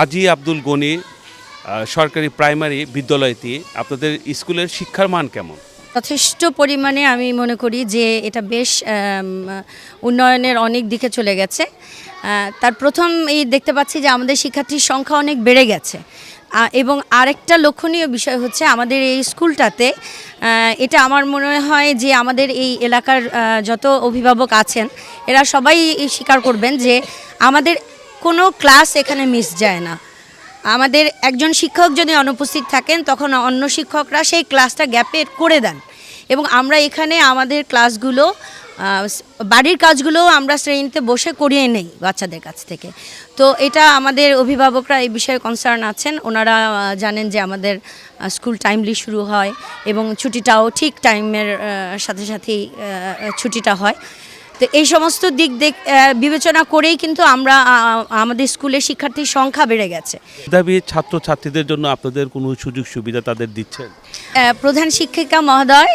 হাজি আব্দুল গনি সরকারি প্রাইমারি বিদ্যালয়টি আপনাদের স্কুলের শিক্ষার মান কেমন? যথেষ্ট পরিমাণে আমি মনে করি যে এটা বেশ উন্নয়নের অনেক দিকে চলে গেছে। তার প্রথম এই দেখতে পাচ্ছি যে আমাদের শিক্ষার্থীর সংখ্যা অনেক বেড়ে গেছে। এবং আরেকটা লক্ষণীয় বিষয় হচ্ছে আমাদের এই স্কুলটাতে এটা আমার মনে হয় যে আমাদের এই এলাকার যত অভিভাবক আছেন, এরা সবাই স্বীকার করবেন যে আমাদের কোনো ক্লাস এখানে মিস যায় না। আমাদের একজন শিক্ষক যদি অনুপস্থিত থাকেন, তখন অন্য শিক্ষকরা সেই ক্লাসটা গ্যাপে করে দেন। এবং আমরা এখানে আমাদের ক্লাসগুলো বাড়ির কাজগুলো আমরা শ্রেণীতে বসে করিয়ে নেই বাচ্চাদের কাছ থেকে। তো এটা আমাদের অভিভাবকরা এই বিষয়ে কনসার্ন আছেন। ওনারা জানেন যে আমাদের স্কুল টাইমলি শুরু হয় এবং ছুটিটাও ঠিক টাইমের সাথে সাথেই ছুটিটা হয়। তো এই সমস্ত দিক দেখ বিবেচনা করেই কিন্তু আমরা আমাদের স্কুলের শিক্ষার্থীর সংখ্যা বেড়ে গেছে। মেধাবী ছাত্রছাত্রীদের জন্য আপনাদের কোনো সুযোগ সুবিধা তাদের দিচ্ছেন? প্রধান শিক্ষিকা মহোদয়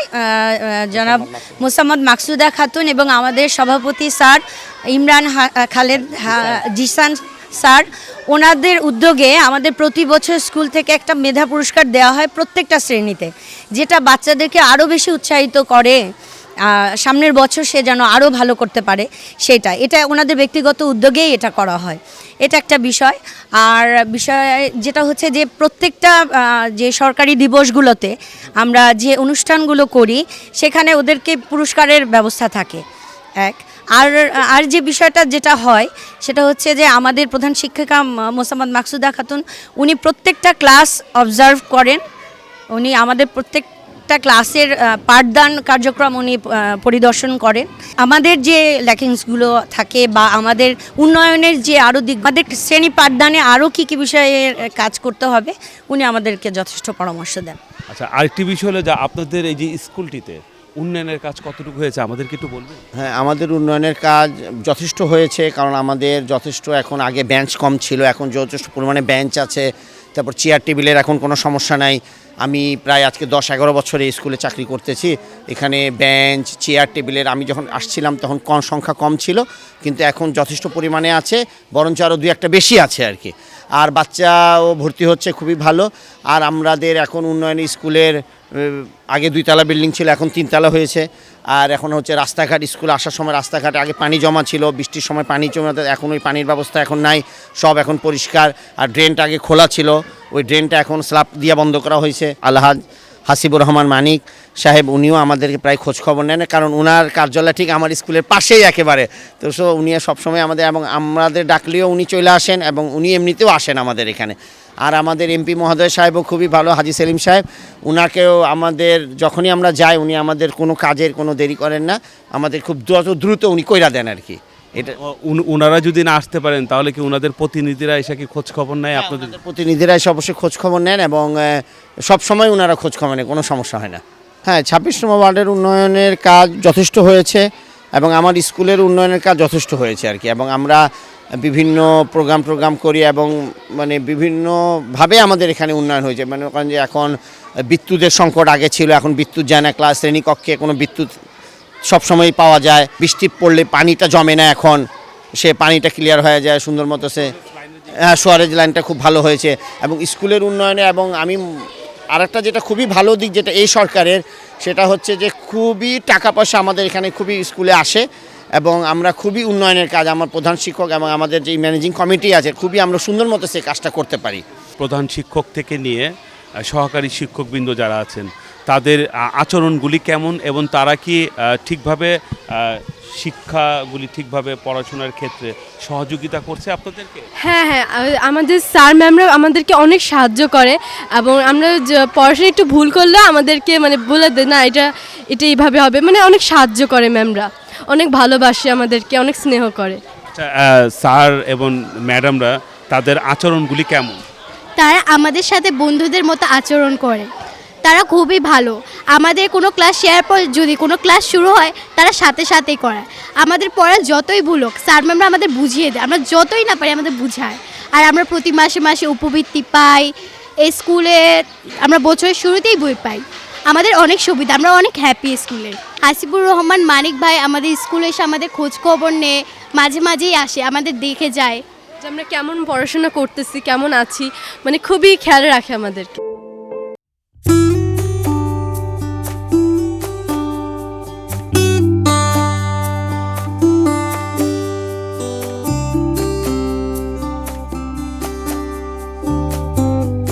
জনাব মোসাম্মদ মাকসুদা খাতুন এবং আমাদের সভাপতি স্যার ইমরান খালেদ হা- জিসান স্যার ওনাদের উদ্যোগে আমাদের প্রতি বছর স্কুল থেকে একটা মেধা পুরস্কার দেওয়া হয় প্রত্যেকটা শ্রেণীতে যেটা বাচ্চাদেরকে আরও বেশি উৎসাহিত করে। সামনের বছর সে যেন আরও ভালো করতে পারে সেটা এটা ওনাদের ব্যক্তিগত উদ্যোগেই এটা করা হয়। এটা একটা বিষয়। আর বিষয় যেটা হচ্ছে যে প্রত্যেকটা যে সরকারি দিবসগুলোতে আমরা যে অনুষ্ঠানগুলো করি, সেখানে ওদেরকে পুরস্কারের ব্যবস্থা থাকে। এক। আর আর যে বিষয়টা যেটা হয়, সেটা হচ্ছে যে আমাদের প্রধান শিক্ষিকা মোসাম্মদ মাকসুদা খাতুন, উনি প্রত্যেকটা ক্লাস অবজার্ভ করেন। উনি আমাদের প্রত্যেকটা ক্লাসের পাঠদান কার্যক্রম উনি পরিদর্শন করেন। আমাদের যে ল্যাকিংসগুলো থাকে বা আমাদের উন্নয়নের যে আরও দিক আমাদের শ্রেণি পাঠদানে আরও কী কী বিষয়ে কাজ করতে হবে উনি আমাদেরকে যথেষ্ট পরামর্শ দেন। আচ্ছা আরেকটি বিষয় হলো যে আপনাদের এই যে স্কুলটিতে উন্নয়নের কাজ কতটুকু হয়েছে আমাদেরকে একটু বলবেন? হ্যাঁ আমাদের উন্নয়নের কাজ যথেষ্ট হয়েছে কারণ আমাদের যথেষ্ট এখন আগে বেঞ্চ কম ছিল এখন যথেষ্ট পরিমাণে বেঞ্চ আছে তারপর চেয়ার টেবিলের এখন কোনো সমস্যা নাই। আমি প্রায় আজকে দশ এগারো বছরে স্কুলে চাকরি করতেছি। এখানে বেঞ্চ, চেয়ার, টেবিলের আমি যখন আসছিলাম তখন কম সংখ্যা কম ছিল, কিন্তু এখন যথেষ্ট পরিমাণে আছে, বরঞ্চ আরও দু একটা বেশি আছে আর কি। আর বাচ্চাও ভর্তি হচ্ছে খুবই ভালো। আর আমাদের এখন উন্নয়ন স্কুলের আগে দুইতলা বিল্ডিং ছিল, এখন তিনতলা হয়েছে। আর এখন হচ্ছে রাস্তাঘাট, স্কুলে আসার সময় রাস্তাঘাটে আগে পানি জমা ছিল, বৃষ্টির সময় পানি জমা এখন ওই পানির ব্যবস্থা এখন নাই, সব এখন পরিষ্কার। আর ড্রেনটা আগে খোলা ছিল, ওই ড্রেনটা এখন স্ল্যাব দিয়ে বন্ধ করা হয়েছে। আলহাজ হাসিবুর রহমান মানিক সাহেব, উনিও আমাদেরকে প্রায় খোঁজখবর নেন, কারণ ওনার কার্যালয় ঠিক আমার স্কুলের পাশেই একেবারে। তো সো উনি সবসময় আমাদের এবং আমাদের ডাকলেও উনি চলে আসেন এবং উনি এমনিতেও আসেন আমাদের এখানে। আর আমাদের এমপি মহোদয় সাহেবও খুবই ভালো, হাজি সেলিম সাহেব। উনাকেও আমাদের যখনই আমরা যাই, উনি আমাদের কোনো কাজের কোনো দেরি করেন না। আমাদের খুব দ্রুত উনি কইরা দেন আর কি। এটা ওনারা যদি না আসতে পারেন তাহলে কি ওনাদের প্রতিনিধিরা এসে কি খোঁজ খবর নেয় আপনাদের? আমাদের প্রতিনিধিরা এসে অবশ্যই খোঁজ খবর নেন এবং সব সময় ওনারা খোঁজ খবর নেন কোনো সমস্যা হয় না। হ্যাঁ ছাব্বিশ নম্বর ওয়ার্ডের উন্নয়নের কাজ যথেষ্ট হয়েছে এবং আমার স্কুলের উন্নয়নের কাজ যথেষ্ট হয়েছে আর কি। এবং আমরা বিভিন্ন প্রোগ্রাম প্রোগ্রাম করি এবং মানে বিভিন্নভাবে আমাদের এখানে উন্নয়ন হয়েছে। মানে যে এখন বিদ্যুতের সংকট আগে ছিল এখন বিদ্যুৎ যায় না ক্লাস শ্রেণীকক্ষে কোনো বিদ্যুৎ সবসময় পাওয়া যায়। বৃষ্টি পড়লে পানিটা জমে না এখন। সে পানিটা ক্লিয়ার হয়ে যায়, সুন্দর মতো সে হ্যাঁ সোয়ারেজ লাইনটা খুব ভালো হয়েছে। এবং স্কুলের উন্নয়নে এবং আমি আরেকটা যেটা খুবই ভালো দিক যেটা এই সরকারের, সেটা হচ্ছে যে খুবই টাকা পয়সা আমাদের এখানে খুবই স্কুলে আসে এবং আমরা খুবই উন্নয়নের কাজ, আমার প্রধান শিক্ষক এবং আমাদের যে ম্যানেজিং কমিটি আছে, খুবই আমরা সুন্দর মতো সে কাজটা করতে পারি। প্রধান শিক্ষক থেকে নিয়ে সহকারী শিক্ষকবৃন্দ যারা আছেন তাদের আচরণগুলি কেমন এবং তারা কি ঠিকভাবে শিক্ষাগুলি ঠিকভাবে পড়াশোনার ক্ষেত্রে সহযোগিতা করছে আপনাদেরকে? হ্যাঁ হ্যাঁ আমাদের স্যার ম্যামরা আমাদেরকে অনেক সাহায্য করে এবং আমরা পড়াশোনা একটু ভুল করলে আমাদেরকে মানে বলে দেয় না এটা এটা এইভাবে হবে। মানে অনেক সাহায্য করে ম্যামরা। অনেক ভালোবাসে আমাদেরকে অনেক স্নেহ করে। আচ্ছা, স্যার এবং ম্যাডামরা তাদের আচরণগুলি কেমন? তারা আমাদের সাথে বন্ধুদের মতো আচরণ করে। তারা খুবই ভালো। আমাদের কোনো ক্লাস শেয়ার পর যদি কোনো ক্লাস শুরু হয়, তারা সাথে সাথেই করায় আমাদের পড়া যতই ভুল হোক স্যার ম্যামরা আমাদের বুঝিয়ে দেয়। আমরা যতই না পারি আমাদের বুঝায়। আর আমরা প্রতি মাসে মাসে উপবৃত্তি পাই। এই স্কুলে আমরা বছরের শুরুতেই বই পাই। আমাদের অনেক সুবিধা, আমরা অনেক হ্যাপি স্কুলে হাসিবুর রহমান মানিক ভাই আমাদের স্কুলে এসে আমাদের খোঁজ খবর নেয় মাঝে মাঝেই আসে, আমাদের দেখে যায়। যে আমরা কেমন পড়াশোনা করতেছি, কেমন আছি মানে খুবই খেয়াল রাখে আমাদেরকে।